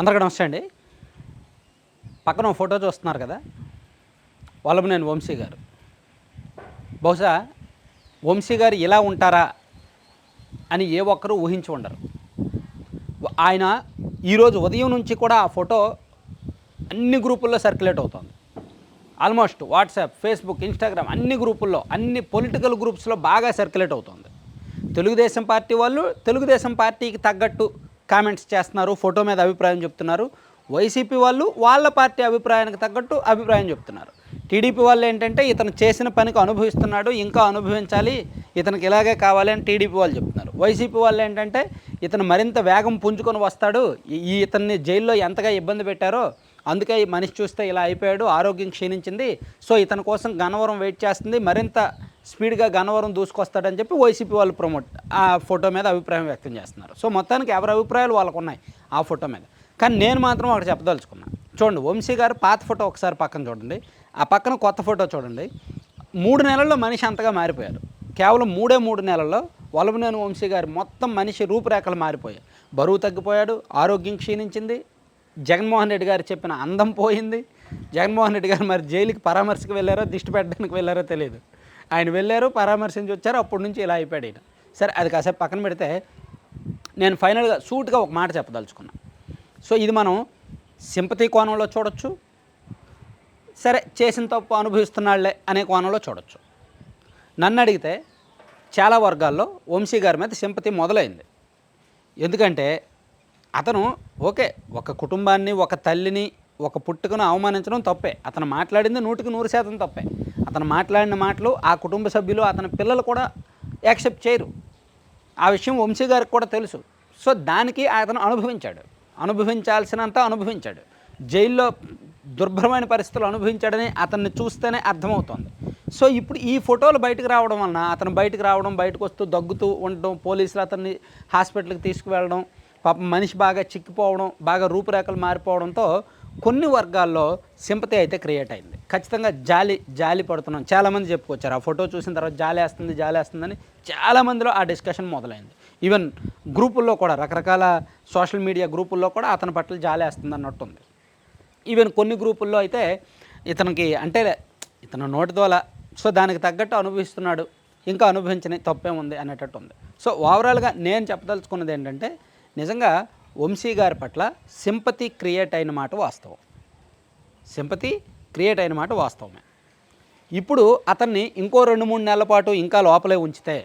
అందరికీ నమస్తే అండి. పక్కన ఫోటో చూస్తున్నారు కదా నేను వంశీ గారు. బహుశా వంశీ గారు ఇలా ఉంటారా అని ఏ ఒక్కరూ ఊహించి ఉండరు. ఆయన ఈరోజు ఉదయం నుంచి కూడా ఆ ఫోటో అన్ని గ్రూపుల్లో సర్క్యులేట్ అవుతుంది. ఆల్మోస్ట్ వాట్సాప్ ఫేస్బుక్ ఇన్స్టాగ్రామ్ అన్ని గ్రూపుల్లో అన్ని పొలిటికల్ గ్రూప్స్లో బాగా సర్క్యులేట్ అవుతుంది. తెలుగుదేశం పార్టీ వాళ్ళు తెలుగుదేశం పార్టీకి తగ్గట్టు కామెంట్స్ చేస్తున్నారు ఫోటో మీద అభిప్రాయం చెప్తున్నారు. వైసీపీ వాళ్ళు వాళ్ళ పార్టీ అభిప్రాయానికి తగ్గట్టు అభిప్రాయం చెప్తున్నారు. టీడీపీ వాళ్ళు ఏంటంటే ఇతను చేసిన పనికి అనుభవిస్తున్నాడు ఇంకా అనుభవించాలి ఇతనికి ఇలాగే కావాలి అని టీడీపీ వాళ్ళు చెప్తున్నారు. వైసీపీ వాళ్ళు ఏంటంటే ఇతను మరింత వేగం పుంజుకొని వస్తాడు ఈ- ఇతన్ని జైల్లో ఎంతగా ఇబ్బంది పెట్టారో అందుకే ఈ మనిషి చూస్తే ఇలా అయిపోయాడు ఆరోగ్యం క్షీణించింది సో ఇతని కోసం గన్నవరం వెయిట్ చేస్తుంది మరింత స్పీడ్గా గన్నవరం దూసుకొస్తాడని చెప్పి వైసీపీ వాళ్ళు ప్రమోట్ ఆ ఫోటో మీద అభిప్రాయం వ్యక్తం చేస్తున్నారు. సో మొత్తానికి ఎవరి అభిప్రాయాలు వాళ్ళకు ఉన్నాయి ఆ ఫోటో మీద. కానీ నేను మాత్రం ఒకటి చెప్పదలుచుకున్నాను చూడండి వంశీ గారు పాత ఫోటో ఒకసారి పక్కన చూడండి. ఆ పక్కన కొత్త ఫోటో చూడండి. మూడు నెలల్లో మనిషి అంతగా మారిపోయారు. కేవలం మూడే మూడు నెలల్లో వలభనేని వంశీ గారు మొత్తం మనిషి రూపురేఖలు మారిపోయాయి. బరువు తగ్గిపోయాడు ఆరోగ్యం క్షీణించింది. జగన్మోహన్ రెడ్డి గారు చెప్పిన అందం పోయింది. జగన్మోహన్ రెడ్డి గారు మరి జైలుకి పరామర్శకు వెళ్ళారో దిష్టి పెట్టడానికి వెళ్ళారో తెలియదు. ఆయన వెళ్ళారు పరామర్శించి వచ్చారు అప్పటి నుంచి ఇలా అయిపోయాడు ఈయన. సరే అది కాసేపు పక్కన పెడితే నేను ఫైనల్గా సూట్గా ఒక మాట చెప్పదలుచుకున్నా. సో ఇది మనం సింపతి కోణంలో చూడొచ్చు. సరే చేసిన తప్పు అనుభవిస్తున్నాళ్ళే అనే కోణంలో చూడొచ్చు. నన్ను అడిగితే చాలా వర్గాల్లో వంశీ గారి మీద సింపతి మొదలైంది. ఎందుకంటే అతను ఓకే ఒక కుటుంబాన్ని ఒక తల్లిని ఒక పుట్టుకను అవమానించడం తప్పే. అతను మాట్లాడింది నూటికి నూరు శాతం తప్పే. అతను మాట్లాడిన మాటలు ఆ కుటుంబ సభ్యులు అతని పిల్లలు కూడా యాక్సెప్ట్ చేయరు. ఆ విషయం వంశీ గారికి కూడా తెలుసు. సో దానికి అతను అనుభవించాడు. అనుభవించాల్సినంత అనుభవించాడు. జైల్లో దుర్భరమైన పరిస్థితులు అనుభవించాడని అతన్ని చూస్తేనే అర్థమవుతోంది. సో ఇప్పుడు ఈ ఫోటోలు బయటకు రావడం వలన అతను బయటకు రావడం బయటకు వస్తూ దగ్గుతూ ఉండడం పోలీసులు అతన్ని హాస్పిటల్కి తీసుకువెళ్ళడం పాపం మనిషి బాగా చిక్కిపోవడం బాగా రూపురేఖలు మారిపోవడంతో కొన్ని వర్గాల్లో సింపతి అయితే క్రియేట్ అయింది. ఖచ్చితంగా జాలి జాలి పడుతున్నాం. చాలామంది చెప్పుకొచ్చారు. ఆ ఫోటో చూసిన తర్వాత జాలి వేస్తుంది జాలి వేస్తుందని చాలామందిలో ఆ డిస్కషన్ మొదలైంది. ఈవెన్ గ్రూపుల్లో కూడా రకరకాల సోషల్ మీడియా గ్రూపుల్లో కూడా అతని పట్ల జాలి వేస్తుంది అన్నట్టు ఉంది ఈవెన్ కొన్ని గ్రూపుల్లో అయితే ఇతనికి అంటే ఇతను నోటి ద్వారా సో దానికి తగ్గట్టు అనుభవిస్తున్నాడు. ఇంకా అనుభవించని తప్పేముంది అనేటట్టు ఉంది సో ఓవరాల్గా నేను చెప్పదలుచుకున్నది ఏంటంటే నిజంగా వంశీ గారి పట్ల సింపతి క్రియేట్ అయిన మాట వాస్తవం. సింపతి క్రియేట్ అయిన మాట వాస్తవమే. ఇప్పుడు అతన్ని ఇంకో రెండు మూడు నెలల పాటు ఇంకా లోపలే ఉంచితే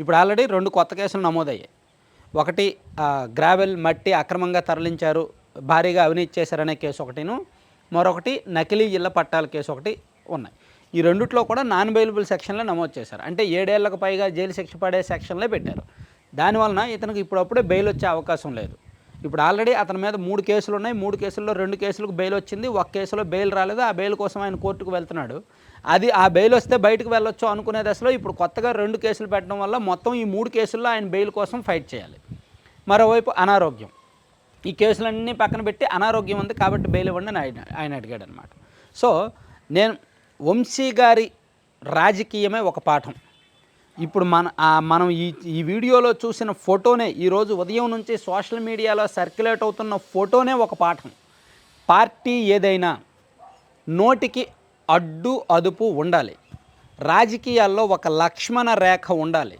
ఇప్పుడు ఆల్రెడీ రెండు కొత్త కేసులు నమోదయ్యాయి. ఒకటి గ్రావెల్ మట్టి అక్రమంగా తరలించారు భారీగా అవినీతి చేశారనే కేసు ఒకటిను. మరొకటి నకిలీ ఇళ్ళ పట్టాల కేసు ఒకటి ఉన్నాయి. ఈ రెండిట్లో కూడా నాన్ బెయిలబుల్ సెక్షన్లో నమోదు చేశారు. అంటే ఏడేళ్ళకు పైగా జైలు శిక్ష పడే సెక్షన్లే పెట్టారు. దానివలన ఇతనికి ఇప్పుడప్పుడే బెయిల్ వచ్చే అవకాశం లేదు. ఇప్పుడు ఆల్రెడీ అతని మీద మూడు కేసులు ఉన్నాయి. మూడు కేసుల్లో రెండు కేసులకు బెయిల్ వచ్చింది. ఒక కేసులో బెయిల్ రాలేదు. ఆ బెయిల్ కోసం ఆయన కోర్టుకు వెళ్తున్నాడు. అది ఆ బెయిల్ వస్తే బయటకు వెళ్ళొచ్చు అనుకునే దశలో ఇప్పుడు కొత్తగా రెండు కేసులు పెట్టడం వల్ల మొత్తం ఈ మూడు కేసుల్లో ఆయన బెయిల్ కోసం ఫైట్ చేయాలి. మరోవైపు అనారోగ్యం. ఈ కేసులన్నీ పక్కన పెట్టి అనారోగ్యం ఉంది కాబట్టి బెయిల్ ఇవ్వండి అని ఆయన ఆయన అడిగాడు అనమాట సో నేను వంశీ గారి రాజకీయమే ఒక పాఠం. ఇప్పుడు మన మనం ఈ ఈ వీడియోలో చూసిన ఫోటోనే ఈరోజు ఉదయం నుంచి సోషల్ మీడియాలో సర్క్యులేట్ అవుతున్న ఫోటోనే ఒక పాఠం. పార్టీ ఏదైనా నోటికి అడ్డు అదుపు ఉండాలి. రాజకీయాల్లో ఒక లక్ష్మణ రేఖ ఉండాలి.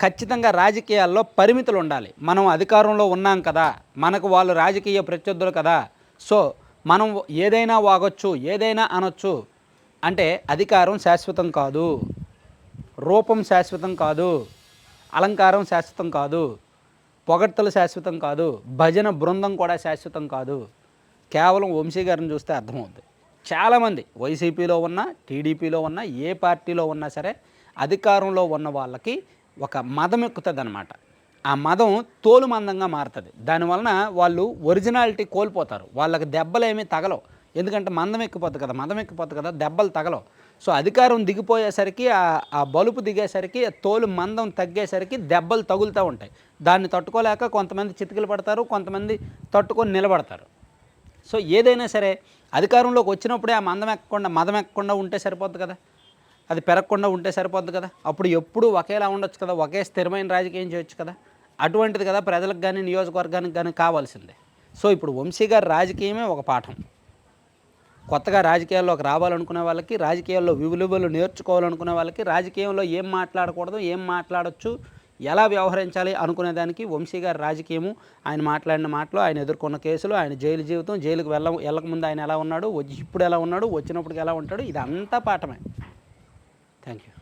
ఖచ్చితంగా రాజకీయాల్లో పరిమితులు ఉండాలి. మనం అధికారంలో ఉన్నాం కదా మనకు వాళ్ళు రాజకీయ ప్రత్యర్థులు కదా సో మనం ఏదైనా వాగొచ్చు ఏదైనా అనొచ్చు అంటే అధికారం శాశ్వతం కాదు. రూపం శాశ్వతం కాదు అలంకారం శాశ్వతం కాదు పొగడ్తలు శాశ్వతం కాదు భజన బృందం కూడా శాశ్వతం కాదు. కేవలం వంశీ గారిని చూస్తే అర్థమవుతుంది చాలామంది వైసీపీలో ఉన్న టీడీపీలో ఉన్న ఏ పార్టీలో ఉన్నా సరే అధికారంలో ఉన్న వాళ్ళకి ఒక మదం ఎక్కుతుంది అనమాట ఆ మదం తోలు మందంగా మారుతుంది. దానివలన వాళ్ళు ఒరిజినాలిటీ కోల్పోతారు. వాళ్ళకి దెబ్బలు ఏమీ తగలవు. ఎందుకంటే మందం ఎక్కిపోద్ది కదా మందం ఎక్కిపోద్ది కదా దెబ్బలు తగలవు. సో అధికారం దిగిపోయేసరికి ఆ- ఆ బలుపు దిగేసరికి తోలు మందం తగ్గేసరికి దెబ్బలు తగులుతూ ఉంటాయి. దాన్ని తట్టుకోలేక కొంతమంది చితికిలు పడతారు కొంతమంది తట్టుకొని నిలబడతారు. సో ఏదైనా సరే అధికారంలోకి వచ్చినప్పుడే ఆ మందం ఎక్కకుండా మదం ఎక్కకుండా ఉంటే సరిపోద్ది కదా. అది పెరగకుండా ఉంటే సరిపోద్ది కదా. అప్పుడు ఎప్పుడూ ఒకేలా ఉండొచ్చు కదా ఒకే స్థిరమైన రాజకీయం చేయొచ్చు కదా. అటువంటిది కదా ప్రజలకు కానీ నియోజకవర్గానికి కానీ కావాల్సిందే. సో ఇప్పుడు వంశీ గారి రాజకీయమే ఒక పాఠం. కొత్తగా రాజకీయాల్లోకి రావాలనుకునే వాళ్ళకి రాజకీయాల్లో విలువలు నేర్చుకోవాలనుకునే వాళ్ళకి రాజకీయంలో ఏం మాట్లాడకూడదు ఏం మాట్లాడచ్చు ఎలా వ్యవహరించాలి అనుకునే దానికి వంశీ గారి రాజకీయము. ఆయన మాట్లాడిన మాటలు ఆయన ఎదుర్కొన్న కేసులు ఆయన జైలు జీవితం జైలుకి వెళ్ళ వెళ్ళకముందు ఆయన ఎలా ఉన్నాడు వచ్చి- ఇప్పుడు ఎలా ఉన్నాడు వచ్చినప్పటికి ఎలా ఉంటాడు ఇదంతా పాఠమే. Thank you